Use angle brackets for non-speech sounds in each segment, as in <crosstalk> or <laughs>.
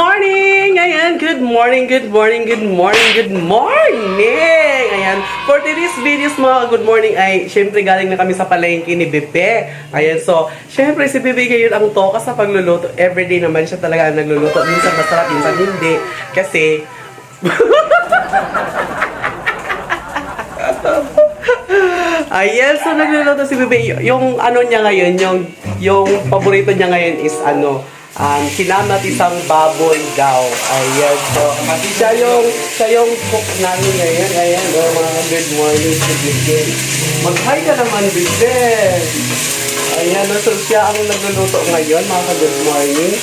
morning! Ayan, good morning, good morning, good morning, good morning! Ayan, for today's videos mga good morning ay syempre galing na kami sa palengke ni Bebe. Ayan, so syempre si Bebe ngayon ang toka sa pagluluto. Everyday naman siya talaga ang nagluluto. Minsan masarap, minsan hindi. Kasi <laughs> Ayan, so nagluluto si Bebe. Yung ano niya ngayon, yung, yung paborito niya ngayon is ano, um, sinama isang baboy daw. Ayan, so siya yung, siya yung cook namin ngayon. Ayan, oh, mga good morning si Bebe. Mag-hi ka naman, Bebe. Ayan, no, so siya ang nagluluto ngayon, mga ka-good morning.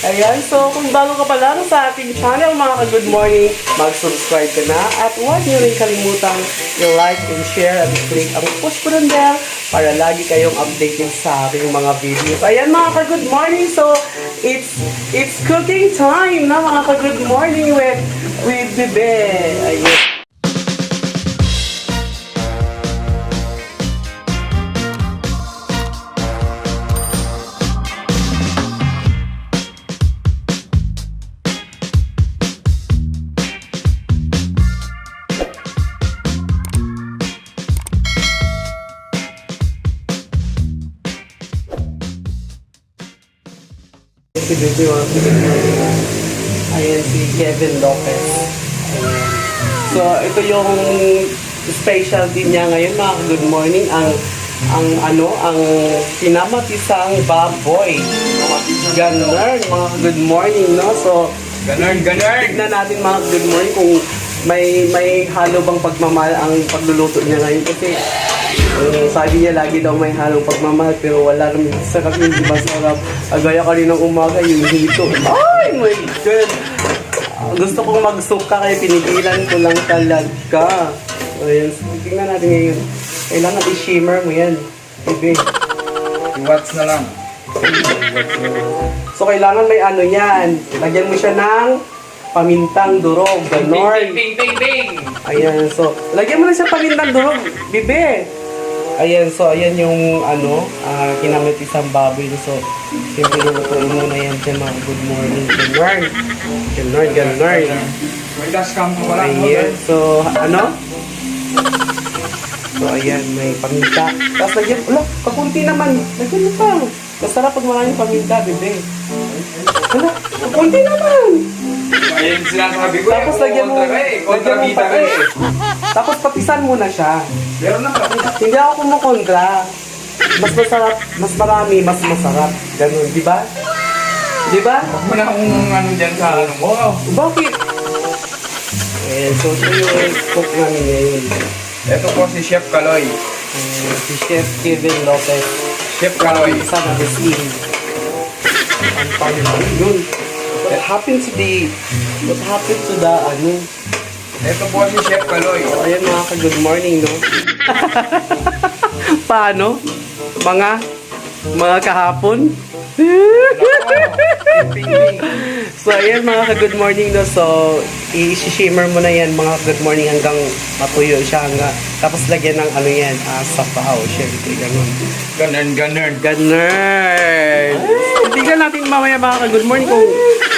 Ayan, so kung bago ka pa lang sa ating channel, mga ka-good morning, mag-subscribe ka na at huwag niyo rin kalimutang i-like and share at click ang push button bell para lagi kayong updated sa ating mga videos. Ayan, mga ka-good morning, so it's it's cooking time na mga ka-good morning with with Bebe. Ayan. Morning. Ayan, si Kevin Lopez. Ayan. So, ito yung specialty niya ngayon, mga good morning. Ang ang ano, ang pinamatisang baboy. Ganon, mga good morning, no? So, Ganun, ganun. tignan natin mga good morning kung may may halo bang pagmamahal ang pagluluto niya ngayon kasi eh, sabi niya lagi daw may halong pagmamahal pero wala naman sa kami hindi masarap. Agaya kaninang umaga yung hito. Ay my God! Ah, Gusto kong magsuka kaya pinigilan ko lang talaga. Ayan, so, tingnan natin ngayon. Kailangan i-shimmer mo yan. Bebe. Watch na lang. So, kailangan may ano yan. Lagyan mo siya ng pamintang durog. Ganon. Bing, bing, bing, Ayan, so, lagyan mo na siya pamintang durog, bibe. Ayan, so, ayan yung, ano, ah, kinamit isang baboy. So, siyempre, lutuin mo na yan dyan, mga good morning. Ganon. Ganon, ganon. May dashcam ko pala. Ayan, so, ano? So, ayan, may paminta. Tapos, lagyan, wala, kakunti naman. Lagyan mo pa. Masarap pag maraming paminta, bibe. Wala, kakunti naman. Ayun sinasabi ko. Tapos, lagyan mo, kontra ka eh. lagyan Kontra mo ka eh. Tapos, patisan mo na siya. Meron na ka. Hindi ako kumukontra. Mas masarap, mas marami, mas masarap. Ganun, di ba? Di ba? Huwag mo na kung ano dyan sa ano mo. Bakit? Eh, so ito yung cook namin ngayon. Ito po si Chef Kaloy. Eh, si Chef Kevin Lopez. Chef Kaloy. Isa na scene. Ang pangit yun. What happened to the... What happened to the, ano? Ito po si Chef Kaloy. So, ayan mga ka-good morning, no? <laughs> Paano? Mga... Mga kahapon? <laughs> So, ayan mga ka-good morning no. So, i-shimmer mo na yan mga good morning hanggang matuyo siya. Hanggang, tapos lagyan ng ano yan, ah, sapaw. Siyempre, ganun. Ganun, ganun. Ganun! Tignan natin mamaya mga ka-good morning kung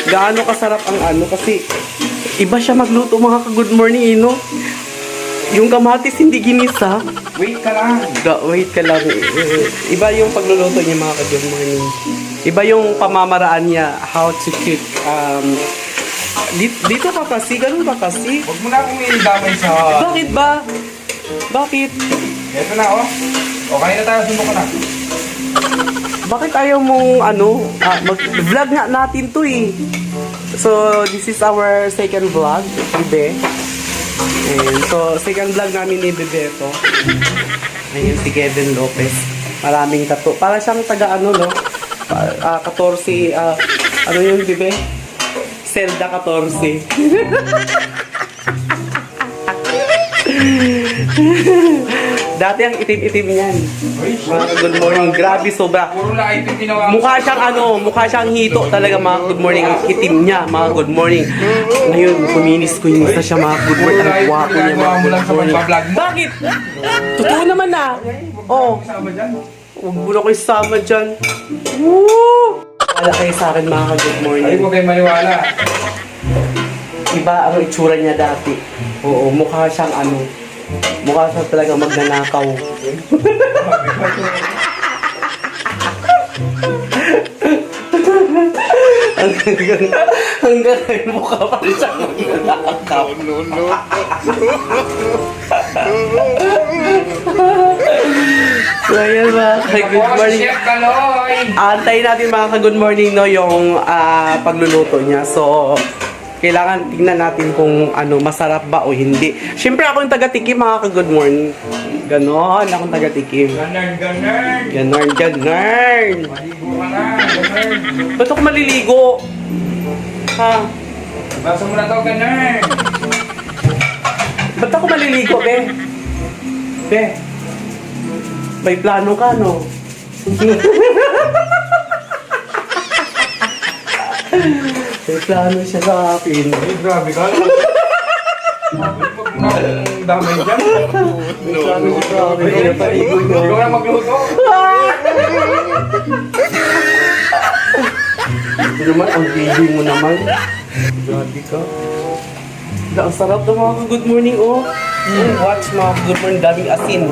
gaano kasarap ang ano. Kasi, iba siya magluto mga ka-good morning, eh, no? Yung kamatis hindi ginisa. Wait ka lang. Ga, wait ka lang. Eh, Iba yung pagluluto niya mga ka-good morning. Iba yung pamamaraan niya, how to cook. Um, dito, dito pa kasi, ganun pa kasi. Huwag mo na akong idamay sa... Bakit ba? Bakit? Ito na oh. Okay na tayo. Sumo ka na. Bakit ayaw mong ano, ah, mag-vlog nga natin to eh. So, this is our second vlog, Bebe. And so, second vlog namin ni Bebe ito. Ayun si Kevin Lopez. Maraming tato. Para siyang taga ano, no? Ah, 14, ah, ano yung Bebe? Zelda 14. <laughs> Dati ang itim-itim niyan. Uy, Mga good morning. Grabe, sobra. Mukha siyang ano, mukha siyang hito talaga mga good morning. Ang itim niya, mga good morning. Ngayon, kuminis ko yung isa siya mga good morning. Ang gwapo niya mga good morning. Bakit? Totoo naman na. Oh, Kasama dyan. huwag mo na ko isama dyan. Woo! maniwala kayo sa akin mga ka-good Ay, morning. huwag kayong maniwala. Iba ang itsura niya dati. Oo, mukha siyang ano. Mukha siya talaga magnanakaw. hanggang, hanggang ngayon mukha pa rin siyang magnanakaw. So, ayan mga ka-good morning. Antayin natin mga ka-good morning no yung ah, pagluluto niya. So, kailangan tingnan natin kung ano masarap ba o hindi. Siyempre ako yung taga-tikim mga ka-good morning. Ganon, akong taga-tikim. Ganern, ganern. Ganon, ganon. Maligo ka na, ganern. Ba't ako maliligo? Ha? Basa mo na to, ganern. Ba't ako maliligo, be? Be? May plano ka, no? <laughs> May plano siya sa akin. Ay, grabe ka. Na akong damay dyan. May plano siya sa akin. Kaya Huwag niyo. ka na magluto. Ito naman, ang baby mo naman. Grabe ka. Ang sarap ng mga good morning, oh. Mm, watch mga good morning, daming asin.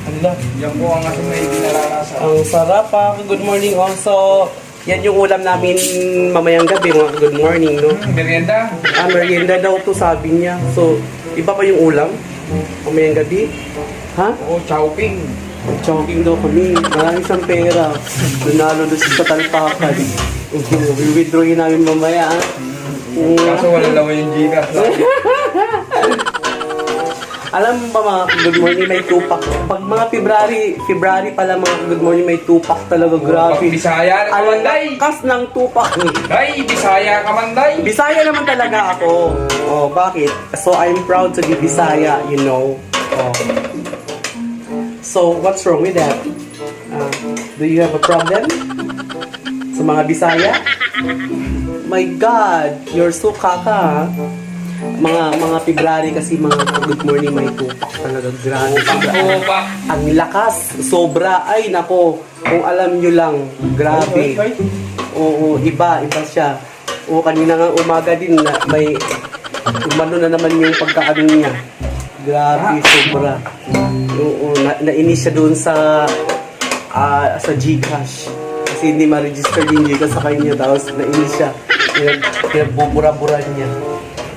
Hala, Yan po ang ating may binaranasan. ang sarap pa. Good morning, oh. Yan yung ulam namin mamayang gabi, mga good morning, no? Merienda. Ah, merienda daw to, sabi niya. So, iba pa yung ulam? Mamayang gabi? Ha? Oo, chowping. Jogging daw kami. Marami siyang pera. Nanalo doon sa talpakan. Withdrawin namin mamaya. ah. Mm. Kaso wala lawan yung Gcash. <laughs> Alam mo ba mga good morning may tupak? Pag mga February, February pala mga good morning may tupak talaga. Pag Grabe. Bisaya na kamanday. lakas ng tupak. Day, Bisaya kamanday. Bisaya naman talaga ako. Oh, bakit? So I'm proud to be Bisaya, you know. Oh. So what's wrong with that? Uh, do you have a problem? Sa mga Bisaya? My God, you're so kaka. ha? Mga mga February kasi mga good morning may tupak talaga. Grabe. Buba. Ang lakas, sobra. Ay, nako. Kung alam nyo lang, grabe. Oo, iba, iba siya. O kanina nga umaga din na may umano na naman yung pagkaano niya. Grabe, sobra. Oo, na, nainis siya doon sa ah, sa Gcash. Kasi hindi ma-register yung Gcash sa kanya. Tapos nainis siya. Pinag, pinagbubura-bura niya.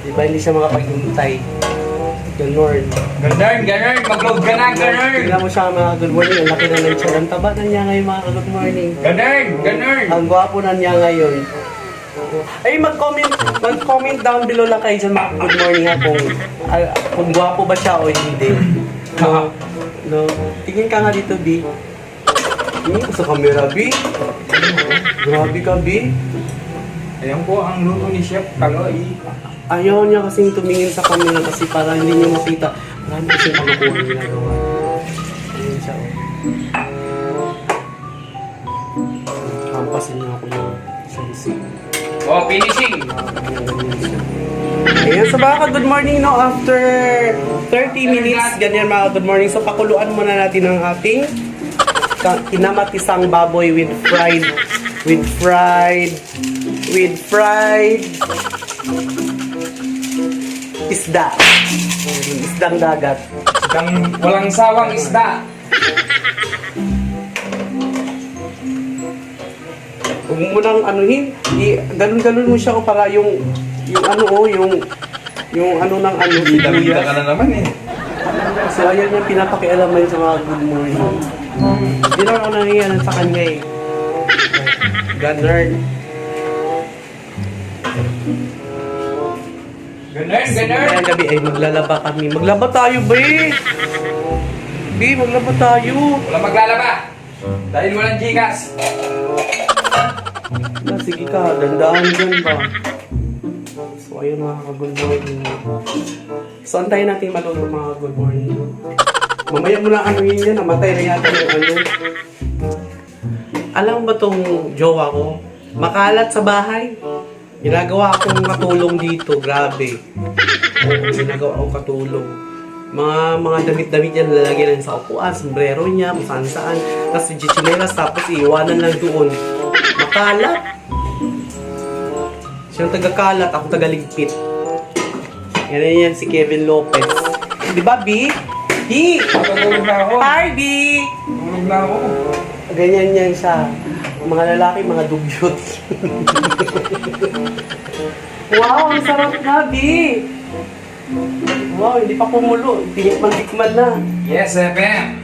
Diba hindi siya makapaghintay. Ganon. Ganern, ganern. Mag-load ka na, ganern. Tingnan mo siya mga good morning. Ang laki na ng tiyan. Ang taba na niya ngayon mga good morning. Ganern, ganern. Ang gwapo na niya ngayon. Ay, mag-comment, mag-comment down below lang kayo dyan mga good morning ha kung, ah, kung gwapo ba siya o hindi. No, no. Tingin ka nga dito, B. Ka sa camera, B. Grabe ka, B. Ayan po ang luto ni Chef Kaloy. Ayaw niya kasing tumingin sa camera kasi para hindi niya makita. Marami kasi kalukuhan ginagawa. Ayun siya. oh. Hampasin niya ako ng sisi. Oh, finishing. Ayan, so baka good morning no after 30 minutes ganyan mga good morning. So pakuluan muna natin ang ating kinamatisang baboy with fried with fried with fried isda. Isdang dagat. Isang walang sawang isda. Huwag mo nang anuhin. Ganun-ganun mo siya o para yung yung ano oh, yung yung ano ng ano Bida-bida ka na naman eh. So ayaw niya pinapakialaman sa mga good morning. Hindi naman ako nangyayari sa kanya eh. Ganern. Ganern, ganern. Kaya gabi ay maglalaba kami. Maglaba tayo, be! Be, maglaba tayo. Wala maglalaba. Dahil walang Gcash. Ah, sige ka, dandaan dyan ba? So ayun mga ka-good morning. So antayin natin maluto mga good morning. Mamaya mo na ano yun yan, namatay na yata yung ano. Alam ba tong jowa ko? Makalat sa bahay. Ginagawa akong katulong dito, grabe. Ginagawa akong katulong. Mga mga damit-damit yan lalagyan lang sa upuan, sombrero niya, kung saan. Tapos si chichinelas, tapos iiwanan lang doon. taga-kalat. Siya ang taga-kalat, ako taga-ligpit. Yan yan si Kevin Lopez. Di ba, B? B! Na ako. Hi, B! Tulog na ako. Ganyan yan siya. Mga lalaki, mga dugyot. <laughs> wow, ang sarap na, B! Wow, hindi pa kumulo. Tinikman-tikman na. Yes, FM.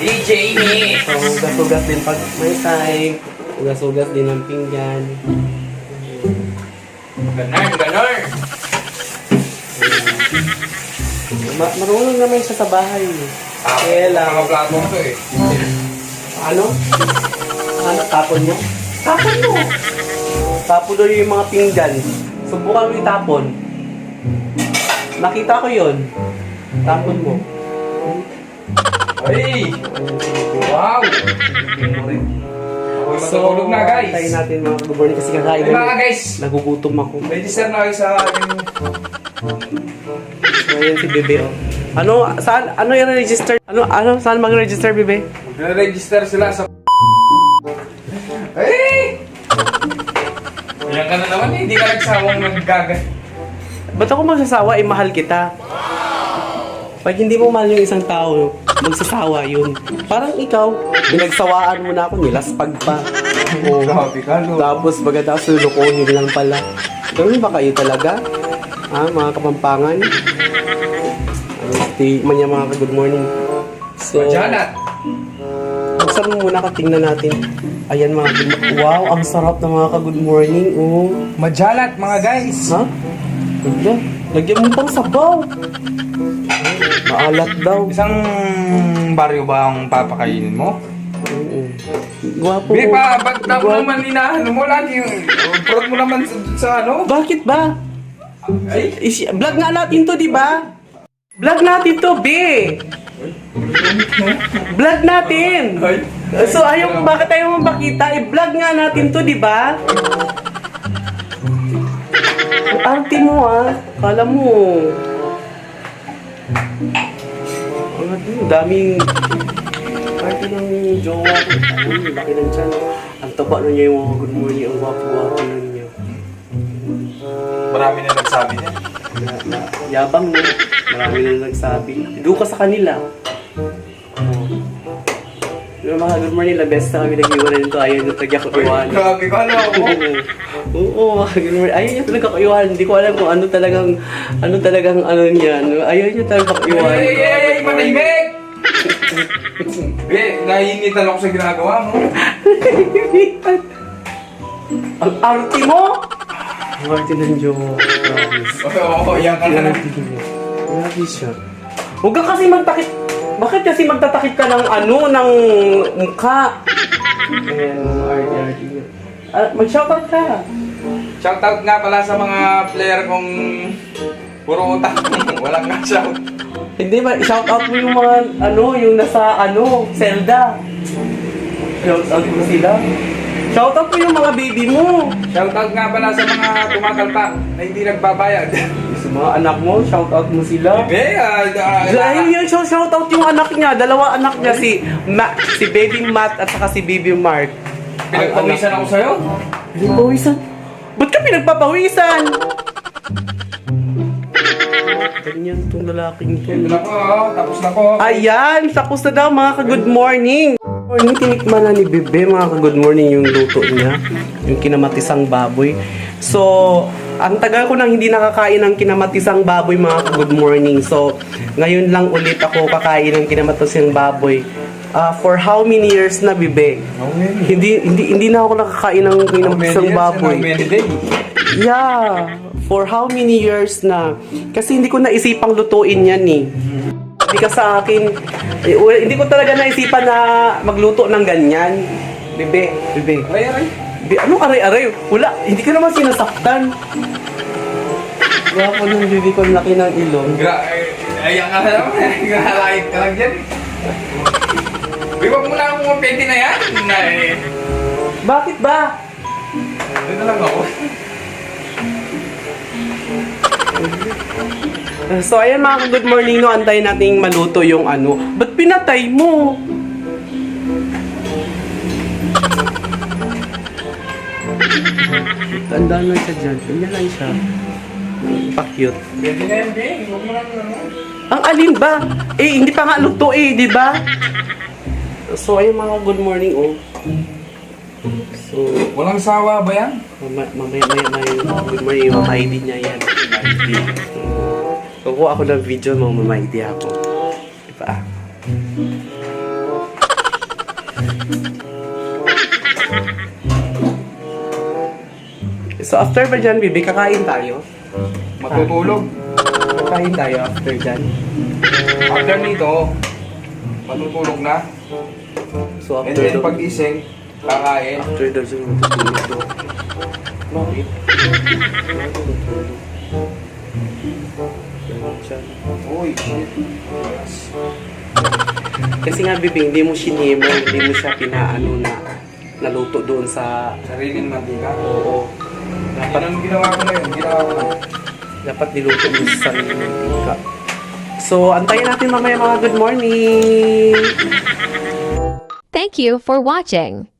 DJ Me. So, hugas-hugas din pag may time. Hugas-hugas din ang pinggan. Ganon, ganon. Ma marunong naman siya sa bahay. Kaya lang. Mga plato ko to eh. Ano? Ano? Tapon mo? Tapon mo! Tapon daw yung mga pinggan. Subukan mo itapon. Nakita ko yon. Tapon mo. Ay! Wow! Ako'y matutulog na guys. Tayo natin mga morning kasi kakain Ay mga guys. Nagugutom ako. Register na kayo sa aking... Ayan si Bebe, oh. Ano, saan, ano yung register? Ano, ano, saan mag-register, Bebe? Magre-register sila sa... Ay! Yan ka na naman eh. Hindi ka nagsawang naggaga. Ba't ako magsasawa? Eh, mahal kita. Pag hindi mo mahal yung isang tao, magsasawa yun. Parang ikaw, pinagsawaan mo na ako, nilaspag pa. Oo. Grabe ka, no? Tapos maganda lulukuhin lang pala. Ganun ba kayo talaga? Ha, mga kapampangan? Tingnan niya mga ka-good morning. So, Janet. buksan mo muna ka, tingnan natin. Ayan mga good Wow, ang sarap ng mga ka-good morning. Oh. Majalat mga guys. Ha? Wala. Lagyan mo pang sabaw. Maalat daw. Isang baryo ba ang papakainin mo? Oo. Gwapo mo. pa, ba't ako Gwapo. naman inaano mo lagi yung prod mo naman sa, sa ano? Bakit ba? Is, vlog nga natin to, di ba? Vlog natin to, B. Vlog natin. So, ayaw, bakit ayaw mo makita? I-vlog nga natin to, di ba? Ang arte mo, ah. Kala mo. Ang daming... Arte ng jowa ko. Ang laki ng tiyan. Ang taba na niya yung mga good morning. Ang wapo-wapo. Marami na nagsabi niya. Yabang na. Marami na nagsabi. Doon ka sa kanila. Yung mga good morning, la best na kami nag-iwanan nito. Ayaw na tagya ko iwanan. Grabe ka, no? Oo. Oo, mga good morning. Ayaw niya talaga ko. Hindi ko alam kung ano talagang, ano talagang ano niya. ano. Ayaw niya talaga ko Ay, iwanan. ay, ay, ay, manahimik! Be, <laughs> naiinitan ako sa ginagawa mo. Ang arte mo! Arte ng jowa. Promise. Oo, oh, yan ka na. Siya. Huwag ka kasi magtakip. Bakit kasi magtatakip ka ng ano, ng mukha? Ayan, arte, arte. Ah, mag-shoutout ka. Shoutout nga pala sa mga player kong puro utak. <laughs> Walang nga shout. Hindi ba, shoutout mo yung mga, ano, yung nasa, ano, Zelda. Shoutout mo sila. Shoutout mo yung mga baby mo. Shoutout nga pala sa mga tumatalpak na hindi nagbabayad. <laughs> Sa mga anak mo, shoutout mo sila. Be, ah, ah, Dahil yun, shout shoutout yung anak niya, dalawa anak niya, si Ma, si Baby Matt at saka si Baby Mark. pinagpawisan ako sa'yo. Pinagpawisan? Ba't ka pinagpapawisan? Ganyan tong lalaking to. Ito na po, oh. tapos na po. Ayan, tapos na daw mga ka-good morning. Morning, tinikman na ni Bebe mga ka-good morning yung luto niya. Yung kinamatisang baboy. So, ang tagal ko nang hindi nakakain ng kinamatisang baboy mga ka-good morning. So, ngayon lang ulit ako kakain ng kinamatisang baboy. Ah, for how many years na, Bebe? Hindi hindi hindi na ako nakakain ng kinamatisang baboy. Yeah, for how many years na? Kasi hindi ko naisipang lutuin yan eh. Hindi ka sa akin, eh, well, hindi ko talaga naisipan na magluto ng ganyan. Bebe, bebe. Ay, ay. Be, anong aray-aray? Wala, hindi ka naman sinasaktan. Wala ko nung bebe ko laki ng ilong. Gra ay, ayan ka na naman. Grahalait ka lang dyan. Uy, wag mo na akong pwede na yan. Na, eh. Bakit ba? Ito lang ako. So, ayan mga good morning, no, antayin natin maluto yung ano. Ba't pinatay mo? Tanda na siya dyan. Ganyan lang siya. Pa-cute. Ang alin ba? Eh, hindi pa nga luto eh, di ba? So, ayun mga good morning, oh. So, Walang sawa ba yan? mamaya, mamaya, mamaya, mamaya, mamaya, mamaya, mamaya, mamaya, mamaya, mamaya, Kukuha ako ng video, mga mama ID ako. Di ba? So, after ba dyan, Bibi, kakain tayo? Matutulog. Kakain tayo after dyan. After nito, matutulog na. So, And after then daw, pag ising, kakain. after daw siya matutulog daw. Bakit? Siya. Uy. Kasi nga, Bibi, hindi mo sinimo, hindi mo siya pinaano na naluto doon sa... Sariling mantika. Oo. Dapat, Anong ginawa ko na yun? Ginawa ko na. dapat niluto mo sa sariling mantika. So, antayin natin mamaya mga good morning! Thank you for watching.